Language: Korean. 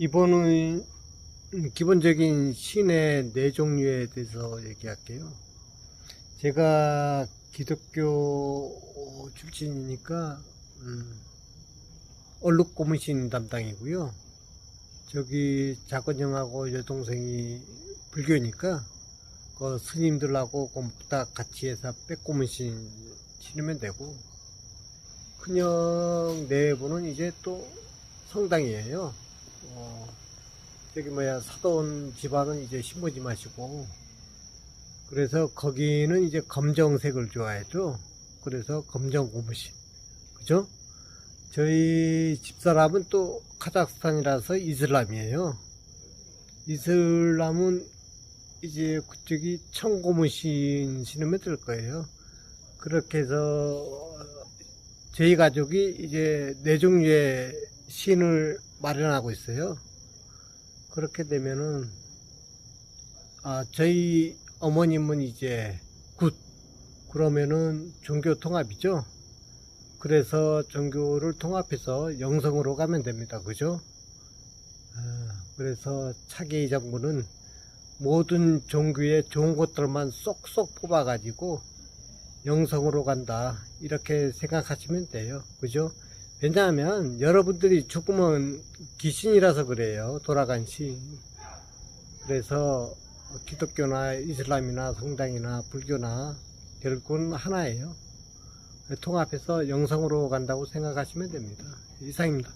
이번은 기본적인 신의 네 종류에 대해서 얘기할게요. 제가 기독교 출신이니까 음, 얼룩 고문신 담당이고요. 저기 작은 형하고 여동생이 불교니까 그 스님들하고 꼼딱 같이 해서 빼고문신 신으면 되고 큰형 내부는 이제 또 성당이에요. 어, 저기 뭐야 사돈 집안은 이제 신부지 마시고 그래서 거기는 이제 검정색을 좋아해죠. 그래서 검정 고무신 그죠? 저희 집사람은 또 카자흐스탄이라서 이슬람이에요. 이슬람은 이제 그쪽이 청고무신 신으면 될 거예요. 그렇게 해서 저희 가족이 이제 네 종류의 신을 마련하고 있어요. 그렇게 되면은 아 저희 어머님은 이제 굿 그러면은 종교 통합이죠. 그래서 종교를 통합해서 영성으로 가면 됩니다. 그죠? 아, 그래서 차기 정부는 모든 종교의 좋은 것들만 쏙쏙 뽑아가지고 영성으로 간다. 이렇게 생각하시면 돼요. 그죠? 왜냐하면 여러분들이 죽으면 귀신이라서 그래요. 돌아간 신. 그래서 기독교나 이슬람이나 성당이나 불교나 결국은 하나예요. 통합해서 영성으로 간다고 생각하시면 됩니다. 이상입니다.